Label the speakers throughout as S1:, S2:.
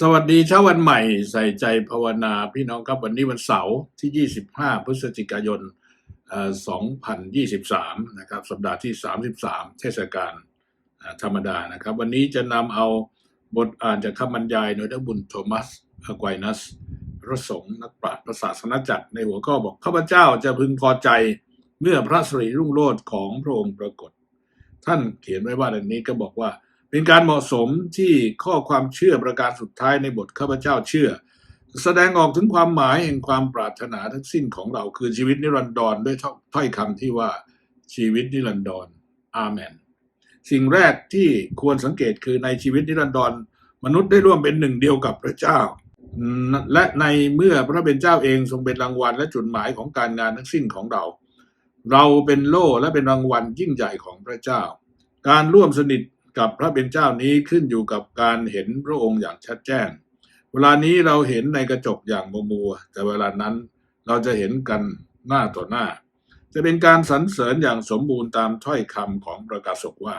S1: สวัสดีเช้าวันใหม่ใส่ใจภาวนาพี่น้องครับวันนี้วันเสาร์ที่ 25 พฤศจิกายน 2023 นะครับ สัปดาห์ที่ 33 เทศกาลธรรมดานะครับ วันนี้จะนำเอาบทอ่านจากคำบรรยายโดยนักบุญโทมัสอควนัสพระสงฆ์นักปราชญ์พระศาสนจักรในหัวข้อบอกข้าพเจ้าจะพึงพอใจเมื่อพระสิริรุ่งโรจน์ของพระองค์ปรากฏ ท่านเขียนไว้ว่าดังนี้ก็บอกว่า เป็นการเหมาะสมที่ข้อความเชื่อประการสุดท้ายในบทข้าพเจ้าเชื่อ แสดงออกถึงความหมายแห่งความปรารถนาทั้งสิ้นของเราคือชีวิตนิรันดรด้วยถ้อยคำที่ว่าชีวิตนิรันดรอาเมนสิ่งแรกที่ควรสังเกตคือในชีวิตนิรันดรมนุษย์ได้ร่วมเป็นหนึ่งเดียวกับพระเจ้า และในเมื่อพระเป็นเจ้าเองทรงเป็นรางวัลและจุดหมายของการงานทั้งสิ้นของเรา เราเป็นโล่และเป็นรางวัลยิ่งใหญ่ของพระเจ้า การร่วมสนิท กับพระเป็นเจ้านี้ขึ้นอยู่กับการเห็นพระองค์อย่างชัดแจ้ง เวลานี้เราเห็นในกระจกอย่างมัวมัวแต่เวลานั้นเราจะเห็นกันหน้าต่อหน้า จะเป็นการสรรเสริญอย่างสมบูรณ์ตามถ้อยคำของประกาศกว่า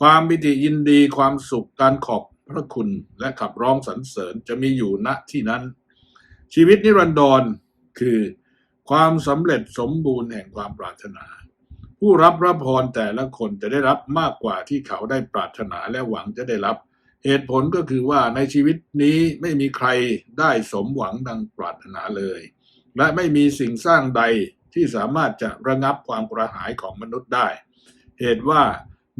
S1: ความปิติยินดีความสุขการขอบพระคุณและขับร้องสรรเสริญจะมีอยู่ณที่นั้น ชีวิตนิรันดรคือความสำเร็จสมบูรณ์แห่งความปรารถนา ผู้รับพระพรแต่ละคนจะได้รับมากกว่าที่เขาได้ปรารถนาและหวังจะได้รับ เหตุผลก็คือว่าในชีวิตนี้ไม่มีใครได้สมหวังดังปรารถนาเลย และไม่มีสิ่งสร้างใดที่สามารถจะระงับความกระหายของมนุษย์ได้ เหตุว่า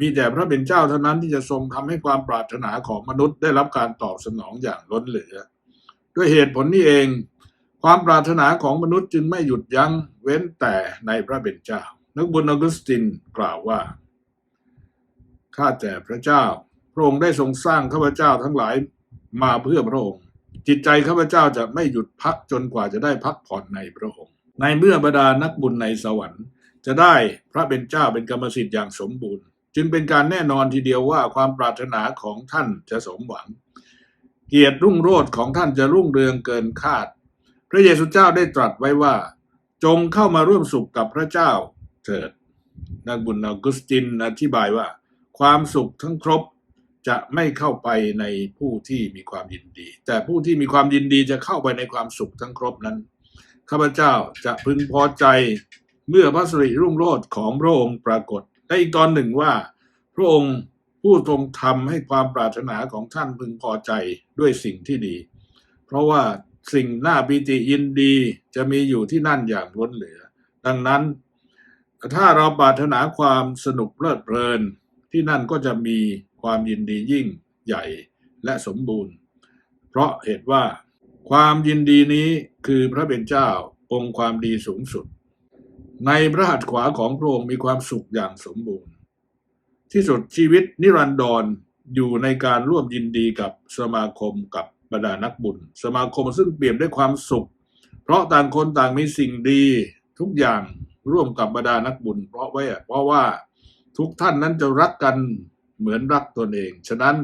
S1: มีแต่พระเป็นเจ้าเท่านั้นที่จะทรงทำให้ความปรารถนาของมนุษย์ได้รับการตอบสนองอย่างล้นเหลือ ด้วยเหตุผลนี้เอง ความปรารถนาของมนุษย์จึงไม่หยุดยั้งเว้นแต่ในพระเป็นเจ้า นักบุญออกุสตินกล่าวว่า ข้าแต่พระเจ้า พระองค์ได้ทรงสร้างข้าพเจ้าทั้งหลายมาเพื่อพระองค์ จิตใจข้าพเจ้าจะไม่หยุดพักจนกว่าจะได้พักผ่อนในพระองค์ ในเมื่อบรรดานักบุญในสวรรค์ จะได้พระเป็นเจ้าเป็นกรรมสิทธิ์อย่างสมบูรณ์ จึงเป็นการแน่นอนทีเดียวว่าความปรารถนาของท่านจะสมหวัง เกียรติรุ่งโรจน์ของท่านจะรุ่งเรืองเกินคาด พระเยซูเจ้าได้ตรัสไว้ว่า จงเข้ามาร่วมสุขกับพระเจ้า เถิด นักบุญออกุสตินอธิบายว่า ความสุขทั้งครบจะไม่เข้าไปในผู้ที่มีความยินดี แต่ผู้ที่มีความยินดีจะเข้าไปในความสุขทั้งครบนั้นข้าพเจ้าจะพึงพอใจเมื่อพระสิริรุ่งโรจน์ของพระองค์ปรากฏและอีกตอนหนึ่งว่า พระองค์ผู้ทรงทำให้ความปรารถนาของท่านพึงพอใจด้วยสิ่งที่ดี เพราะว่าสิ่งน่าปิติยินดีจะมีอยู่ที่นั่นอย่างล้นเหลือ ดังนั้น ถ้าเราปรารถนาความสนุกเพลิดเพลิน ที่นั่นก็จะมีความยินดียิ่งใหญ่และสมบูรณ์ เพราะเหตุว่า ความยินดีนี้คือพระเป็นเจ้าองค์ความดีสูงสุด ในพระหัตถ์ขวาของพระองค์มีความสุขอย่างสมบูรณ์ ที่สุดชีวิตนิรันดรอยู่ในการร่วมยินดีกับสมาคมกับบรรดานักบุญ สมาคมซึ่งเปี่ยมด้วยความสุข เพราะต่างคนต่างมีสิ่งดีทุกอย่าง ร่วมกับบรรดานักบุญ เพราะไว้เพราะว่าทุกท่านนั้นจะรักกันเหมือนรักตนเอง ฉะนั้น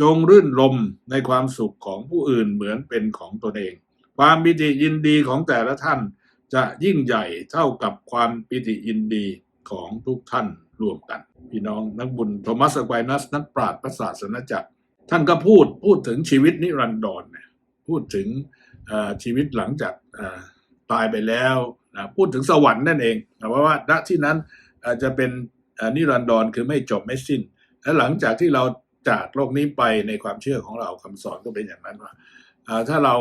S1: จงรื่นรมในความสุขของผู้อื่นเหมือนเป็นของตนเอง ความปิติยินดีของแต่ละท่านจะยิ่งใหญ่เท่ากับความปิติยินดีของทุกท่านรวมกัน พี่น้องนักบุญโทมัสอควายนัส นักปราชญ์พระศาสนจักร ท่านก็พูดพูดถึงชีวิตนิรันดรเนี่ยพูดถึงชีวิตหลังจากอ ตายไปแล้วนะพูดถึงสวรรค์นั่นเองนะว่าว่าณที่นั้นอ่อจะเป็นนิรันดรคือไม่จบไม่สิ้น และหลังจากที่เราจากโลกนี้ไปในความเชื่อของเราคำสอนก็เป็นอย่างนั้นว่าถ้าเรา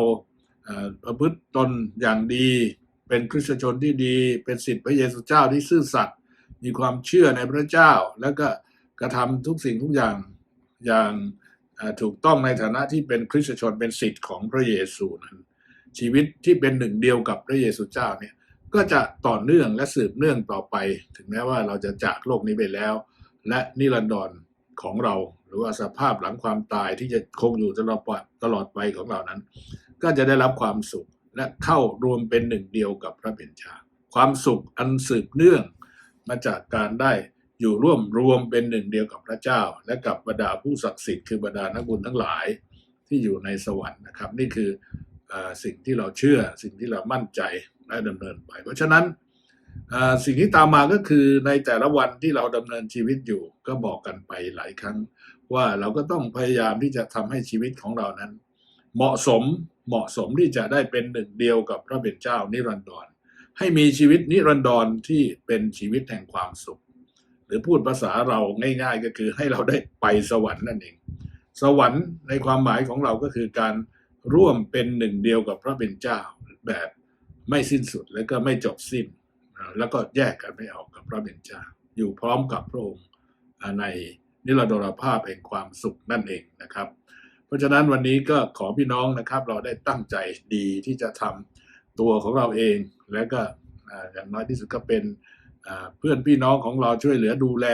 S1: ประพฤติตนอย่างดี เป็นคริสตชนที่ดี เป็นสิทธิพระเยซูเจ้าที่ซื่อสัตย์มีความเชื่อในพระเจ้า แล้วก็กระทำทุกสิ่งทุกอย่างอย่างถูกต้องในฐานะที่เป็นคริสตชนเป็นสิทธิ์ของพระเยซูนั้น ชีวิตที่เป็นหนึ่งเดียวกับพระเยซูเจ้าเนี่ยก็จะต่อเนื่องและสืบเนื่องต่อไป ถึงแม้ว่าเราจะจากโลกนี้ไปแล้ว และนิรันดรของเรา หรือว่าสภาพหลังความตายที่จะคงอยู่ตลอดไปตลอดไปของเรานั้น ก็จะได้รับความสุขและเข้ารวมเป็นหนึ่งเดียวกับพระเป็นเจ้าความสุขอันสืบเนื่อง มาจากการได้อยู่ร่วมรวมเป็นหนึ่งเดียวกับพระเจ้า และกับบรรดาผู้ศักดิ์สิทธิ์คือบรรดานักบุญทั้งหลายที่อยู่ในสวรรค์นะครับ นี่คือ สิ่งที่เราเชื่อ สิ่งที่เรามั่นใจและดำเนินไป เพราะฉะนั้นสิ่งที่ตามมาก็คือในแต่ละวันที่เราดำเนินชีวิตอยู่ ก็บอกกันไปหลายครั้ง ว่าเราก็ต้องพยายามที่จะทำให้ชีวิตของเรานั้น เหมาะสมเหมาะสมที่จะได้เป็นหนึ่งเดียวกับพระเป็นเจ้านิรันดร ให้มีชีวิตนิรันดรที่เป็นชีวิตแห่งความสุข หรือพูดภาษาเราง่าย ๆ ก็คือให้เราได้ไปสวรรค์นั่นเอง สวรรค์ในความหมายของเราก็คือการ ร่วมเป็นหนึ่งเดียวกับพระเป็นเจ้าแบบไม่สิ้นสุดและก็ไม่จบสิ้น แล้วก็แยกกันไม่ออกกับพระเป็นเจ้า อยู่พร้อมกับพระองค์ในนิรันดรภาพแห่งความสุขนั่นเองนะครับ เพราะฉะนั้นวันนี้ก็ขอพี่น้องนะครับ เราได้ตั้งใจดีที่จะทำตัวของเราเอง และก็อย่างน้อยที่สุดก็เป็นเพื่อนพี่น้องของเราช่วยเหลือดูแล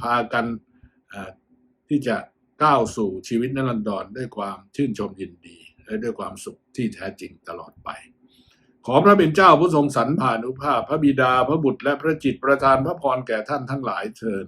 S1: พากันที่จะก้าวสู่ชีวิตนิรันดรด้วยความชื่นชมยินดี และด้วยความสุขที่แท้จริงตลอดไป ขอพระเป็นเจ้าผู้ทรงสรรพานุภาพ พระบิดาพระบุตรและพระจิตประทานพระพรแก่ท่านทั้งหลายเชิญ